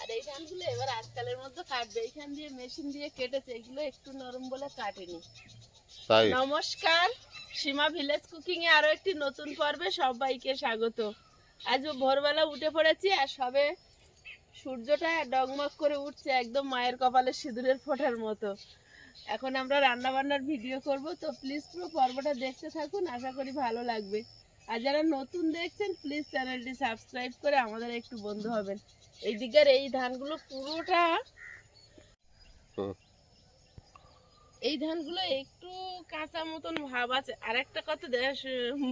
আর এই ধানগুলো এবার আজকালের মধ্যে কাটবে। এইখান দিয়ে মেশিন দিয়ে কেটেছে এগুলো একটু নরম বলে কাটেনি। তাই? নমস্কার সীমা ভিলেজ কুকিং এ আরও একটি নতুন পর্বে সবাইকে স্বাগত। আজ ভোরবেলা উঠে পড়েছি আর সবে সূর্যটা ডগমগ করে উঠছে একদম মায়ের কপালে সিঁদুরের ফোঁটার মতো। এখন আমরা রান্না বান্নার ভিডিও করব তো প্লিজ পুরো পর্বটা দেখতে থাকুন আশা করি ভালো লাগবে। আর যারা নতুন দেখছেন প্লিজ চ্যানেলটি সাবস্ক্রাইব করে আমাদের একটু বন্ধু হবেন। এই দিকের এই ধানগুলো পুরোটা এই ধানগুলো একটু কাঁচা মতন ভাব আছে। আর একটা কথা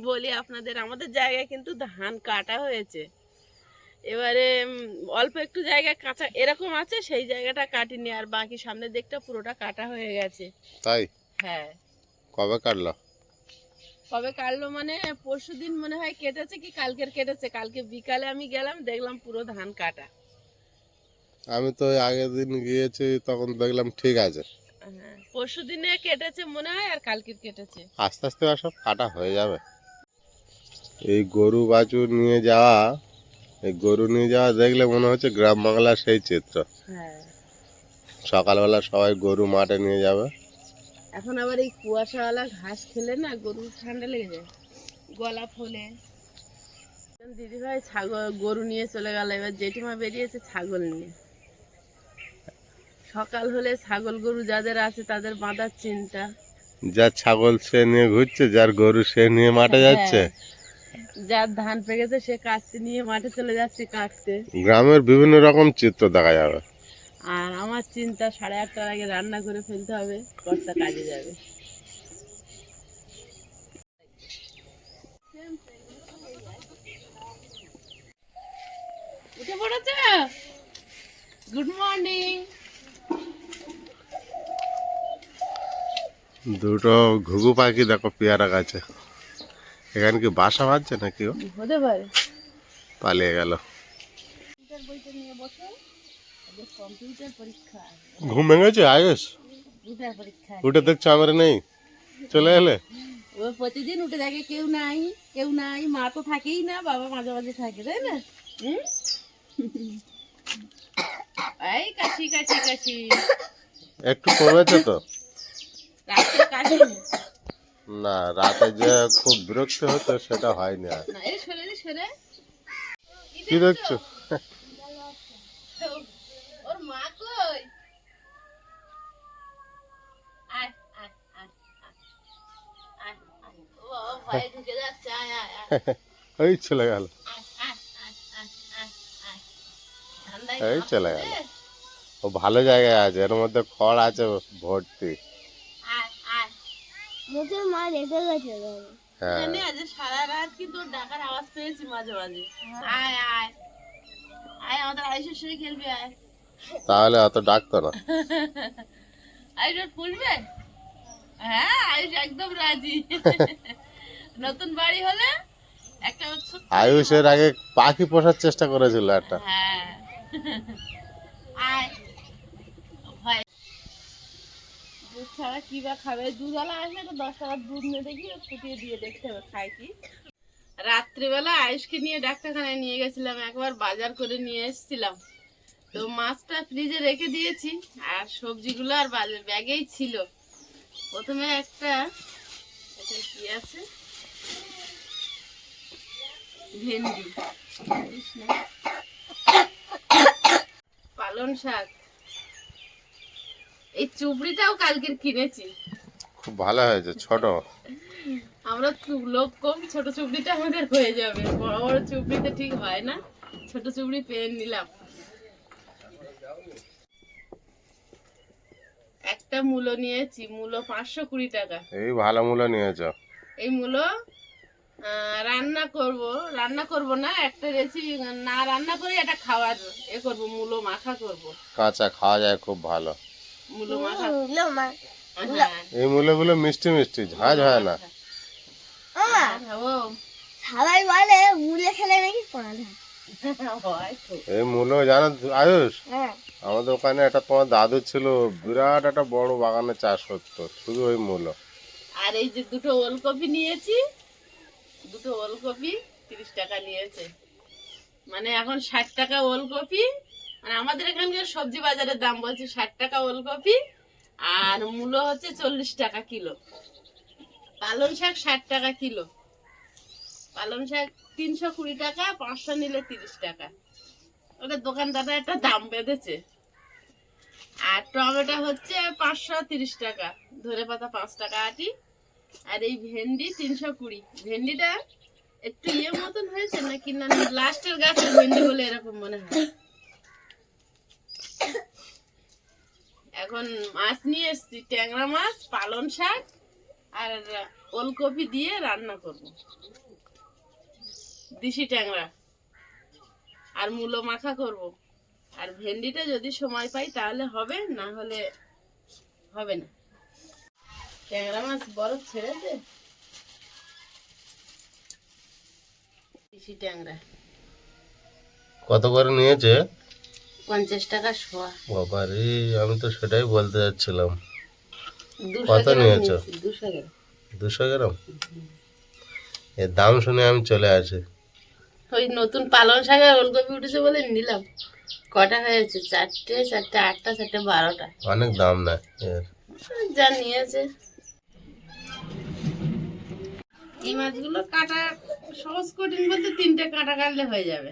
বলি আপনাদের আমাদের জায়গায় কিন্তু ধান কাটা হয়েছে। এবারে অল্প একটু জায়গা কাঁচা এরকম আছে সেই জায়গাটা কাটিনি আর বাকি সামনের দিকটা পুরোটা কাটা হয়ে গেছে। তাই? হ্যাঁ। কবে কাটলো? কবে কাটলো মানে পরশু দিন মনে হয় কেটেছে কি? কালকের কেটেছে। কালকে বিকালে আমি গেলাম দেখলাম পুরো ধান কাটা। আমি তো আগের দিন গিয়েছি তখন দেখলাম ঠিক আছে। হ্যাঁ পরশু দিনে কেটেছে মনে হয় আর কালকের কেটেছে। আস্তে আস্তে সব কাটা হয়ে যাবে। এই গরু বাছুর নিয়ে যাওয়া এই গরু নিয়ে যাওয়া দেখলে মনে হচ্ছে গ্রাম বাংলার সেই চিত্র। হ্যাঁ। সকালবেলা সবাই গরু মাঠে নিয়ে যাবে। এখন আবার এই কুয়াশাওয়ালা ঘাস খেলে না গরুর ঠান্ডা লেগে যায় গলা ফোলে। দিদিভাই ছাগল গরু নিয়ে চলে গেল এবার জেঠিমা বেরিয়েছে ছাগল নিয়ে। সকাল হলে ছাগল গরু যাদের আছে তাদের বাঁধার চিন্তা। যার ছাগল সে নিয়ে ঘুরছে যার গরু সে নিয়ে মাঠে যাচ্ছে। হ্যাঁ। যার ধান পেকেছে সে কাটতে নিয়ে মাঠে চলে যাচ্ছে কাটতে। গ্রামের বিভিন্ন রকম চিত্র দেখা যাবে। আর আমার চিন্তা সাড়ে আটটার আগে রান্না করে ফেলতে হবে কর্তা কাজে যাবে। উঠে পড়েছ? গুড মর্নিং দুটো ঘুঘু পাখি দেখো পেয়ারা গাছে। এখানে কি বাসা বাঁধছে নাকি হতে পারে। পালিয়ে গেল। নিয়ে বসো। কম্পিউটার পরীক্ষা ঘুম ভেঙেছে? আয়ুষ কম্পিউটার পরীক্ষা উঠে দেখছ আমার নেই। চলে এলে? ও প্রতিদিন উঠে দেখে কেউ নাই কেউ নাই। মা তো থাকেই না বাবা মাঝে মাঝে থাকে তাই না? এই কাশি কাশি কাশি। একটু কমেছে তো। কাশি? না রাতে যে খুব বিরক্ত হতো সেটা হয়নি আর। না কি দেখছ ওর মা কই আয় আয় আয় আয়, আয় আয় ওই চলে গেল। এই চলে গেল। ও ভালো জায়গায় আছে এর মধ্যে খড় আছে ভর্তি। আয়, আয়। হ্যাঁ। জানি আজ সারা রাত কিন্তু ডাকার আওয়াজ পেয়েছি মাঝে মাঝে। আয় আয়। আয় আমাদের আয়ুষের সঙ্গে খেলবি আয়। তাহলে অত ডাকতো না। ফুলবে? হ্যাঁ আয়ুষ একদম রাজি। নতুন বাড়ি হলে একটা আয়ুষের আগে পাখি পোষার চেষ্টা করেছিল একটা। হ্যাঁ। দুধ ছাড়া কি বা খাবে? দুধওয়ালা আসলে তো দশ টাকার দুধ নিয়ে দেখি ফুটিয়ে দিয়ে দেখতে হবে খায় কি। রাত্রিবেলা আয়ুষকে নিয়ে ডাক্তারখানায় নিয়ে গেছিলাম একবার বাজার করে নিয়ে এসেছিলাম। তো মাছটা ফ্রিজে রেখে দিয়েছি আর সবজিগুলো আর বাজার ব্যাগেই ছিল। প্রথমে একটা এটা কি আছে? ভেন্ডি। বুঝিস না? পালং শাক। এই চুবড়িটাও কালকের কিনেছি। খুব ভালো হয়েছে ছোট। আমরা লোক কম ছোট চুবড়িটা আমাদের হয়ে যাবে। বড় বড় চুবড়িতে ঠিক হয় না। ছোট চুবড়ি পেয়ে নিলাম। একটা মূলো নিয়েছি মূলো পাঁচশো কুড়ি টাকা। এই ভালো মূল্য নিয়েছ। এই মূলো রান্না করব। রান্না করব না একটা রেসিপি না রান্না করে এটা খাওয়ার এ করব মূলো মাখা করব। কাঁচা খাওয়া যায় খুব ভালো। মূলো মাখা। এই মূল্যগুলো মিষ্টি মিষ্টি ঝাঁঝ হয় না। হ্যাঁ, ও সবাই বলে মুলে খেলে নাকি পড়া যায় এই মূল্য জানো আয়ুষ? হ্যাঁ। আমাদের ওখানে একটা তোমার দাদু ছিল বিরাট একটা বড় বাগানে চাষ করতো শুধু ওই মূল্য আর এই যে দুটো ওলকপি নিয়েছি, দুটো ওলকপি তিরিশ টাকা নিয়েছে। মানে এখন ষাট টাকা ওলকপি মানে আমাদের এখানকার সবজি বাজারের দাম বলছে ষাট টাকা ওলকপি, আর মূলো হচ্ছে চল্লিশ টাকা কিলো। পালং শাক ষাট টাকা কিলো। পালং শাক তিনশো কুড়ি টাকা, পাঁচশো নিলে তিরিশ টাকা। ওদের দোকানদাররা একটা দাম বেঁধেছে। আর টমেটো হচ্ছে পাঁচশো তিরিশ টাকা ধরে পাতা পাঁচ টাকা আটি আর এই ভেন্ডি তিনশো কুড়ি। ভেন্ডিটা একটু ইয়ে মতন হয়েছে নাকি না? লাস্টের গাছের ভেন্ডি হলে এরকম মনে হয়। এখন মাছ নিয়ে এসছি, ট্যাংরা মাছ পালন শাক আর ওলকপি দিয়ে রান্না করব। দিশি ট্যাংরা। আর মূলো মাখা করব। আর ভেন্ডিটা যদি সময় পাই তাহলে হবে, না হলে হবে না। ট্যাংরা মাছ বরফ ছেড়েছে ট্যাংরা। কত করে নিয়েছে? পঞ্চাশ টাকা শোয়া। বাবা রে আমি তো সেটাই বলতে যাচ্ছিলাম। কত নিয়েছো? দুশো গ্রাম। দুশো গ্রাম? এর দাম শুনে আমি চলে আসি। ওই নতুন পালং শাক আর ওলকপি উঠেছে বলে নিলাম। কটা হয়েছে? চারটে চারটে আটটা চারটে বারোটা। অনেক দাম না এর? যা নিয়েছে। এই মাছগুলো কাটা সহজ কঠিন বলতে তিনটে কাটা কাটলে হয়ে যাবে।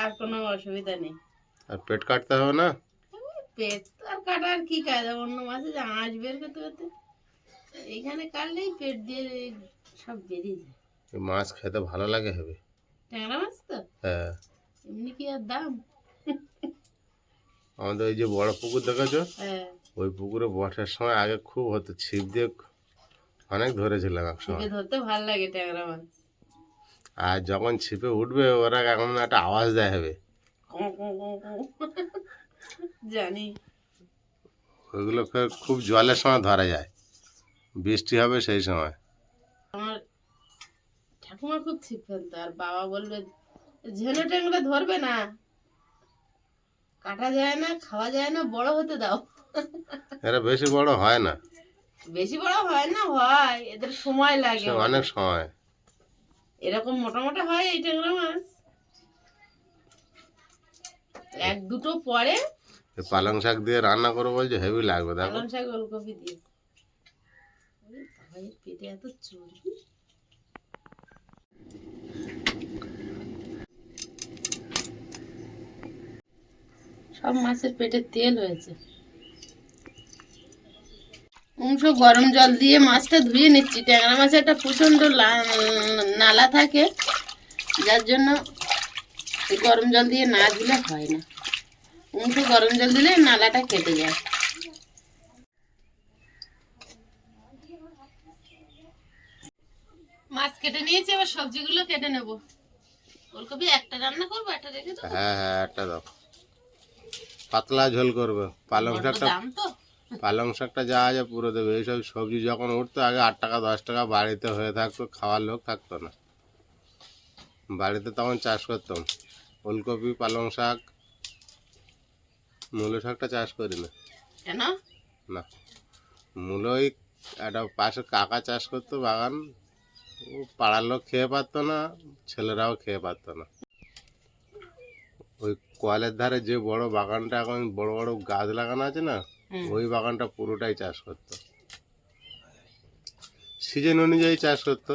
আর কোনো অসুবিধা নেই। আর পেট কাটতে হবে না? পেট তো আর কাটার কি কাজ? অন্য মাছে যে আঁশ বের করতে করতে এইখানে কাটলেই পেট দিয়ে সব বেরিয়ে যায়। মাছ খেতে ভালো লাগে হবে। ট্যাংরা মাছ তো? হ্যাঁ। এমনি কি আর দাম? আমাদের ওই যে বড় পুকুর দেখেছ? হ্যাঁ। ওই পুকুরে বর্ষার সময় আগে খুব হতো ছিপ দিয়ে অনেক ধরেছিলাম এক সময় ধরতে ভালো লাগে ট্যাংরা মাছ। আর যখন ছিপে উঠবে ওরা এখন একটা আওয়াজ দেয় হবে। জানি। ওইগুলো ফের খুব জলের সময় ধরা যায়। বৃষ্টি হবে সেই সময়। আমার ঠাকুমা খুব ছিপ ফেলতো আর বাবা বলবে ঝেনো ট্যাংরা ধরবে না। কাটা যায় না খাওয়া যায় না বড় হতে দাও। এরা বেশি বড় হয় না। বেশি বড় হয় না হয়। এদের সময় লাগে অনেক সময়। এরকম মোটা মোটা হয় এই ট্যাংরা মাছ। এক দুটো পরে পালং শাক দিয়ে রান্না করব বলছে হেভি লাগবে দেখো। পালং শাক ওলকপি দিয়ে। পেটে এত চর্বি সব মাছের পেটে তেল হয়েছে। অংশ গরম জল দিয়ে মাছটা ধুয়ে নিচ্ছি। ট্যাংরা মাছে একটা প্রচণ্ড নালা থাকে যার জন্য গরম জল দিয়ে না দিলে হয় না। অংশ গরম জল দিলে নালাটা কেটে যায়। মাছ কেটে নিয়েছি এবার সবজিগুলো কেটে নেব। ফুলকপি একটা রান্না করব একটা রেখে দেবো? হ্যাঁ হ্যাঁ একটা দাও। পাতলা ঝোল করবে। পালং শাকটা দাম তো। পালং শাকটা যা আছে পুরো দেবে। এইসব সবজি যখন উঠতো আগে আট টাকা দশ টাকা বাড়িতে হয়ে থাকতো খাওয়ার লোক থাকতো না। বাড়িতে তখন চাষ করতাম। ফুলকপি পালং শাক মূলো শাকটা চাষ করি না। কেন? না। মূলোই একটা পাশে কাকা চাষ করতো বাগান। ও পাড়ার লোক খেয়ে পারতো না ছেলেরাও খেয়ে পারতো না। ওই কলের ধারে যে বড় বাগানটা এখন বড় বড় গাছ লাগানো আছে না। ওই বাগানটা পুরোটাই চাষ করত। সিজন অনুযায়ী চাষ করত।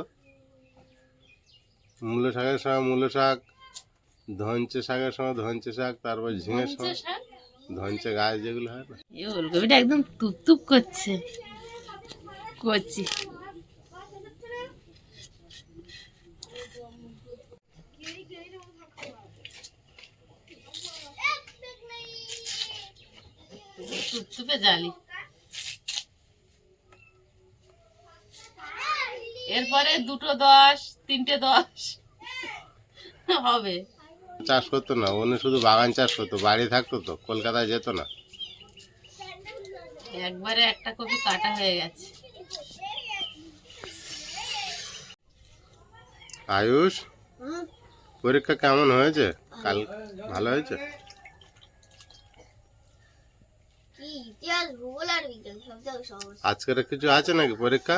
মূলো শাকের সময় মূলো শাক ধনচে শাকের সময় ধনচে শাক তারপর ঝিঙে সময় শাক? ধনচে গাছ যেগুলো হয় না। এই ওলকপিটা একদম তুপ তুপ করছে। করছি। জালি। এরপরে দুটো দশ তিনটে দশ। হবে। চাষ করতো না অন্য শুধু বাগান চাষ করতো বাড়ি থাকতো তো কলকাতায় যেত না। একবারে একটা কপি কাটা হয়ে গেছে। আয়ুষ পরীক্ষা কেমন হয়েছে? কাল ভালো হয়েছে কি ইতিহাস ভূগোল আর বিজ্ঞান সবচেয়ে সহজ আজকের কিছু আছে নাকি পরীক্ষা?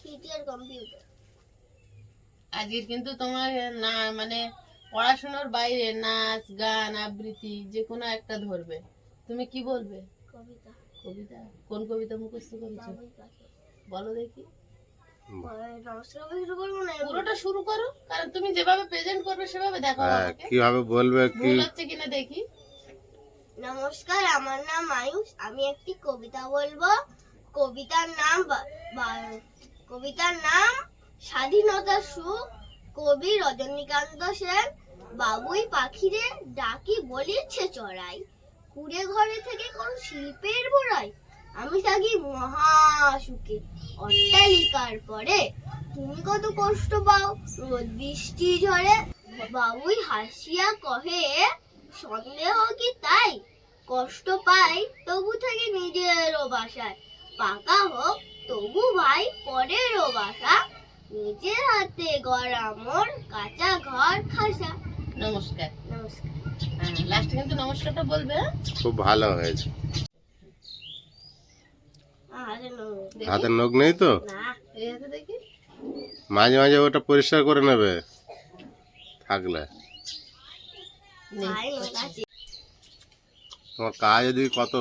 সিটি কম্পিউটার আজকের কিন্তু তোমার না মানে পড়াশোনার বাইরে নাচ গান আবৃত্তি যে কোনো একটা ধরবে। তুমি কি বলবে? কবিতা। কবিতা? কোন কবিতা মুখস্থ করেছ? বলো দেখি। পুরোটা শুরু করো কারণ তুমি যেভাবে প্রেজেন্ট করবে সেভাবে দেখো হ্যাঁ আমাকে। কীভাবে বলবে কি ভুল হচ্ছে কিনা দেখি। নমস্কার, আমার নাম আয়ুষ। আমি একটি কবিতা বলব। কবিতার নাম কবিতার নাম স্বাধীনতা সুখ। কবি রজনীকান্ত সেন। বাবুই পাখিরে ডাকি বলিছে চড়াই। কুড়ে ঘরে থেকে কোন শিল্পের বড়াই। আমি থাকি মহা সুখে অট্টালিকার পরে তুমি কত কষ্ট পাও। রোদ বৃষ্টি ঝরে। বাবুই হাসিয়া কহে সন্দেহ কি তাই কষ্ট পাই তবু থেকে নিজেরও বাসায়। পাকা হোক তবু ভাই পরেরও বাসা। নিজের হাতে গড়া মোর কাঁচা ঘর খাসা। নমস্কার। নমস্কার। হ্যাঁ লাস্টে কিন্তু নমস্কারটা বলবে হ্যাঁ? খুব ভালো হয়েছে। হাতের নখ নেই। তো? মাঝে মাঝে ওটা পরিষ্কার করে নেবে। থাকলে। তোমার কাজ এদিকে কত?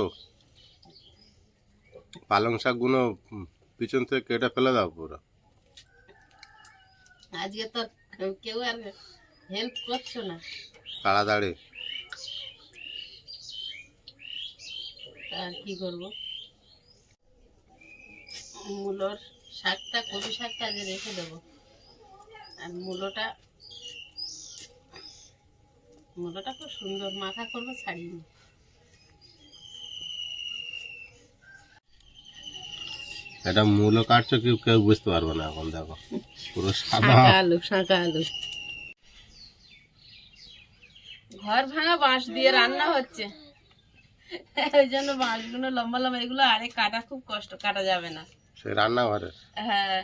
পালং শাকগুলো পিছন থেকে কেটে ফেলে দাও পুরো। আজকে তো কেউ- আর হেল্প করছ না। তাড়াতাড়ি। কি করব? মূলোর শাকটা কবি শাকটা আজ রেখে দেবো। আর মূলোটা মূলোটা খুব সুন্দর মাখা করব ছাড়িয়ে নি। এটা মূলো কাটছো কেউ কেউ বুঝতে পারব না এখন দেখো। পুরো সাদা। আলু শাঁকা আলু ঘর ভাঙা বাঁশ দিয়ে রান্না হচ্ছে। ওই জন্য বাঁশগুলো লম্বা লম্বা এগুলো আরে কাটা খুব কষ্ট কাটা যাবে না। সেই রান্নাঘরে হ্যাঁ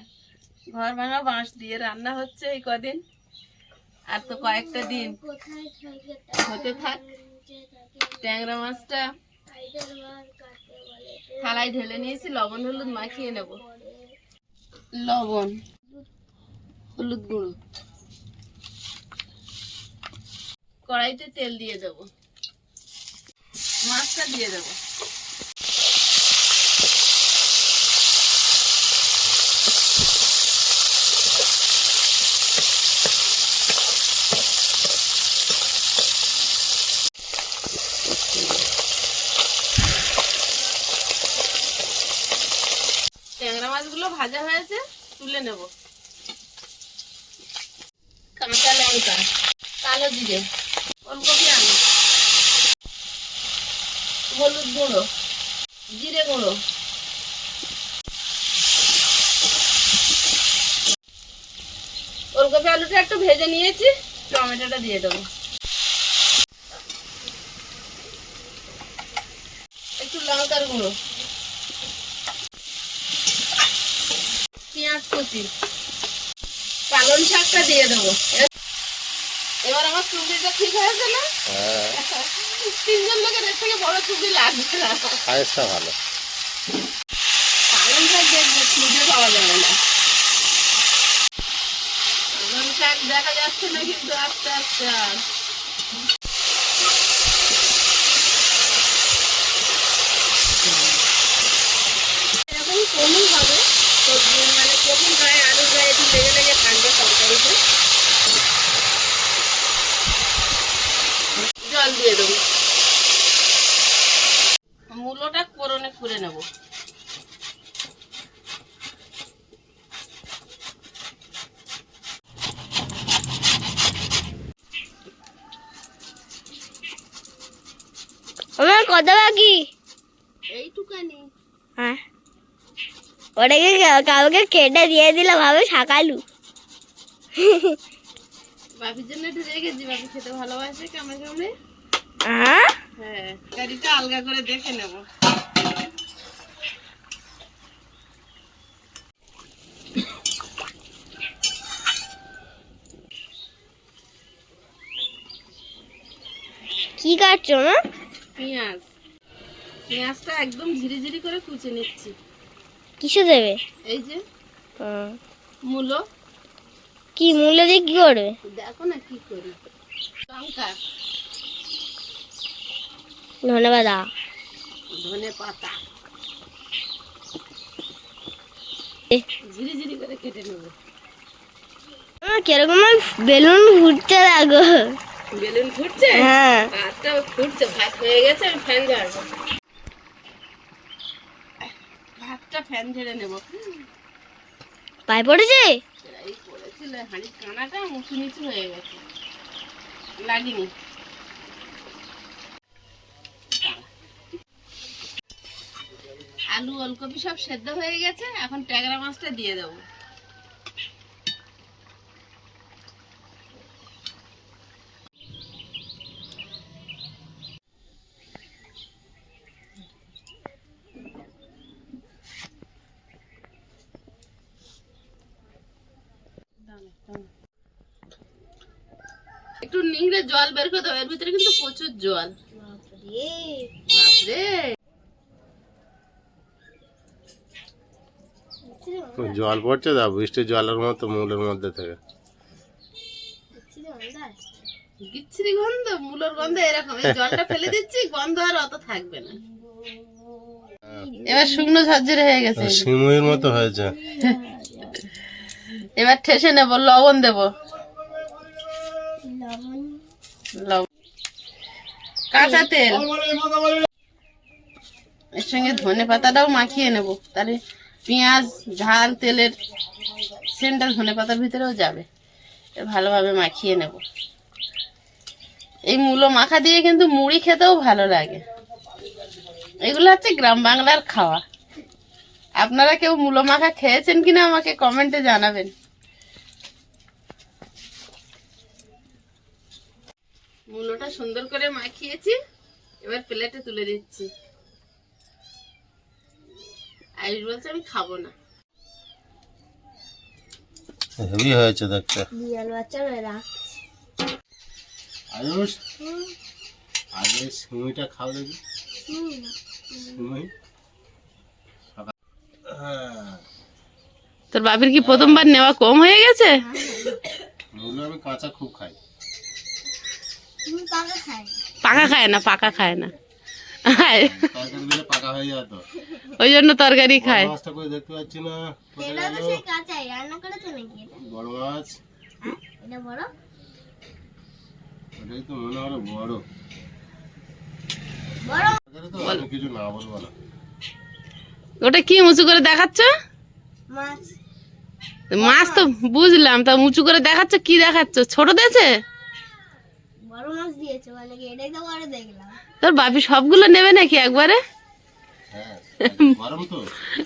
ঘর ভাঙা বাঁশ দিয়ে রান্না হচ্ছে এই কদিন। আর তো কয়েকটা দিন। হতে থাক। ট্যাংরা মাছটা থালায় ঢেলে নিয়েছি লবণ হলুদ মাখিয়ে নেব। লবণ হলুদ গুঁড়ো। কড়াইতে তেল দিয়ে দেব। মাছটা দিয়ে দেব। মাছগুলো ভাজা হয়েছে, তুলে নেব। কাঁচা লঙ্কা, কালো জিরে, ফুলকপি আলু, হলুদ গুঁড়ো, জিরে গুঁড়ো ওলকপি আলুটা একটু ভেজে নিয়েছি, টমেটোটা দিয়ে দেবো। একটু লঙ্কার গুঁড়ো পেঁয়াজ কুচি। পালং শাকটা দিয়ে দেবো। এবার আমার চুবড়িটা ঠিক হয়েছে না হ্যাঁ। তিনজন লোকের এর থেকে বড় চুবড়ি লাগবে না। সাইজটা ভালো। পালং শাক দেখবে খুঁজে পাওয়া যাবে না। পালং শাক দেখা যাচ্ছে না কিন্তু আস্তে আস্তে আর। এরকম কমই হবে সবজি মানে কঠিন গায়ে আলু গায়ে একটু লেগে লেগে থাকবে তরকারিতে জল দিয়ে দেবো মূলোটা করনে করে নেব। আমার কত বাকি এইটুকানি হ্যাঁ ওটাকে কাউকে কেটে দিয়ে দিলে ভাবে শাকালু। বাপির জন্য একটু রেখেছি বাপি খেতে ভালোবাসে হ্যাঁ আলগা করে দেখে নেব। কি কাটছো না পেঁয়াজ। পেঁয়াজটা একদম ঝিরি ঝিরি করে কুচে নিচ্ছি। কিসে দেবে? এই যে মূলো। কি মূল্য দিয়ে কি করবে? দেখো না কি করি। লঙ্কা। ধন্যবাদ ধনে পাতা। ঝিরি ঝিরি করে কেটে নেব। কীরকম বেলুন ফুটছে লাগো বেলুন ফুটছে? হ্যাঁ। ভাতটা ফুটছে ভাত হয়ে গেছে আমি ফ্যান ঝাড়বো ভাতটা ফ্যান ঝেড়ে নেব। পায়ে পড়েছে? এই পড়েছিল হাঁড়ির কানাটা উঁচু নিচু হয়ে গেছে। লাগিনি। আলু ওলকপি সব সেদ্ধ হয়ে গেছে এখন ট্যাংরা মাছটা দিয়ে দেবো একটু নিংড়ে জল বের করে দেবো এর ভিতরে কিন্তু প্রচুর জল। বাপরে। জল পড়ছে দা বৃষ্টির জলের মতো মূলের মধ্যে থেকে। বিচ্ছিরি গন্ধ মূলর গন্ধ এরকম। জলটা ফেলে দিচ্ছি গন্ধ আর অত থাকবে না। এবার শুকনো ঝরঝরে হয়ে গেছে। সিমুইয়ের মতো হয়েছে। এবার ঠেসে নেব লবণ দেব। কাঁচা তেল এর সঙ্গে ধনে পাতাটাও মাখিয়ে নেব। তাহলে পেঁয়াজ, ঝাল, তেলের সেন্টটা ধনে পাতার ভিতরেও যাবে। ভালোভাবে মাখিয়ে নেব। এই মূলো মাখা দিয়ে কিন্তু মুড়ি খেতেও ভালো লাগে। এগুলো হচ্ছে গ্রাম বাংলার খাওয়া। আপনারা কেউ মূলো মাখা খেয়েছেন কিনা আমাকে কমেন্টে জানাবেন। মূলোটা সুন্দর করে মাখিয়েছি এবার প্লেটে তুলে দিচ্ছি। আয়ুষ বলছে আমি খাব না। হেভি হয়েছে দেখতে। বিড়াল বাচ্চা মেয়েরা আয়ুষ? আগে সিমুইটা খাও দেখি। সিমুই? তোর বাবির কি প্রথমবার নেওয়া কম হয়ে গেছে? মূল আমি কাঁচা খুব খাই। পাকা খায় না। পাকা খায় না হয়ে ওই জন্য তরকারি খায়। দেখতে পাচ্ছি না। বড় মাছ। তো মনে হলো ওটা কি উঁচু করে দেখাচ্ছ? মাছ। মাছ তো বুঝলাম তা উঁচু করে দেখাচ্ছ কি দেখাচ্ছ? ছোট দিয়েছে বড় মাছ দিয়েছে মানে কি এটাই তো বড় দেখলাম। তোর বাপি সবগুলো নেবে নাকি একবারে? হ্যাঁ গরম তো।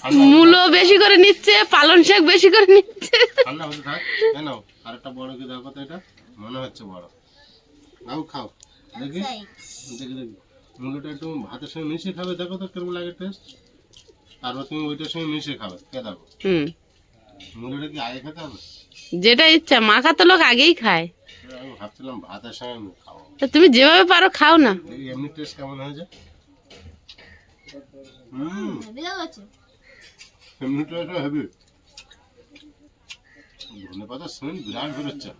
ঠান্ডা মূলো বেশি করে নিচ্ছে পালন শাক বেশি করে নিচ্ছে। ঠান্ডা হতে থাক এই আরেকটা বড় কি দেখো তো এটা? মনে হচ্ছে বড়। নাও খাও। দেখি তাই দেখি দেখি। মুলোটা একটু ভাতের সঙ্গে মিশিয়ে খাবে দেখো তো কেমন লাগে টেস্ট তারপর তুমি ওইটার সঙ্গে মিশিয়ে খাবে কে দেখো। হুম। মুলোটা কি আগে খেতে হবে? যেটা ইচ্ছা মাখা তো লোক আগেই খায়। আমি ভাবছিলাম ভাতের সঙ্গে খাব তুমি যেভাবে পারো খাও না এমনি টেস্ট কেমন হয়েছে হুম এমনি টেস্ট হেভি ধনে পাতা স্মেল বিরাট বেরোচ্ছে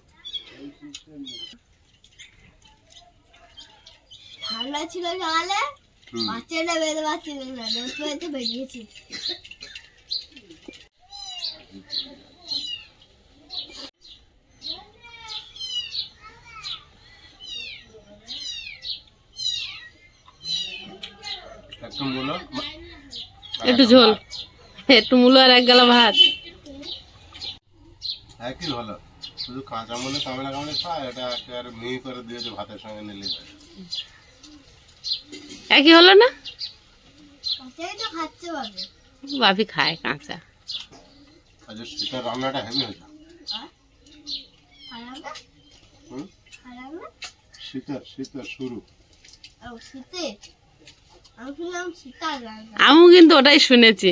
ঠান্ডা ছিল সকালে। বাচ্চাটা বেরোতে পারছিল না রোদ পেয়েছে বেরিয়েছি একটু মুলো একটু ঝোল। একটু মূলো আর এক গালা ভাত। একই ভালো? শুধু কাঁচা মনে কামড়া কামড়ে খায় এটা একেবারে মিহি করে দিয়েছে ভাতের সঙ্গে নিলে একই হলো না? বাপি। খায় কাঁচা। আজ শীতের রান্নাটা হেভি হয়েছে? শীতের শীতের শুরু। শীতার? আমিও কিন্তু ওটাই শুনেছি।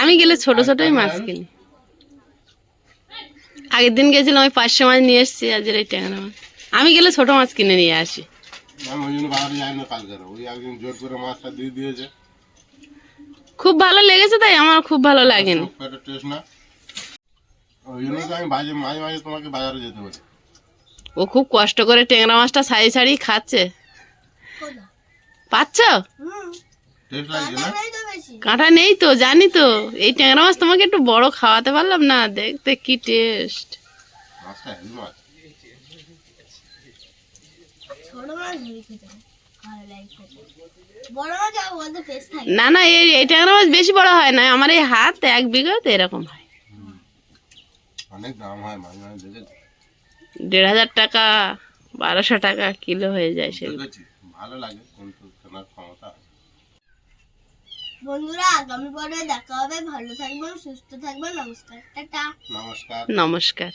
আমি গেলে ছোট ছোটই মাছ কিনি। আগের দিন গেছিলাম ওই পাঁচশো মাছ নিয়ে এসেছি আজের এই ট্যাংরা মাছ। আমি গেলে ছোট মাছ কিনে নিয়ে আসি। জন্য খুব ভালো লেগেছে তাই আমার খুব ভালো লাগেনি। ওই জন্যই তো আমি মাঝে মাঝে মাঝে তোমাকে বাজারে যেতে বলি। ও খুব কষ্ট করে ট্যাংরা মাছটা সারি সারি খাচ্ছে? পাচ্ছ? কাঁটা নেই তো জানি তো। এই ট্যাংরা মাছ তোমাকে একটু বড় খাওয়াতে পারলাম না দেখতে কি টেস্ট। না না এই এই ট্যাংরা মাছ বেশি বড় হয় না আমার এই হাত এক বিঘা তো এরকম হয়। অনেক দাম হয় মাঝে মাঝে দেড় হাজার টাকা বারোশো টাকা কিলো হয়ে যায় সেগুলো। ভালো লাগে কিন্তু কেনার ক্ষমতা বন্ধুরা আগামী পর্বে দেখা হবে। ভালো থাকবেন সুস্থ থাকবেন। নমস্কার। টাটা। নমস্কার। নমস্কার।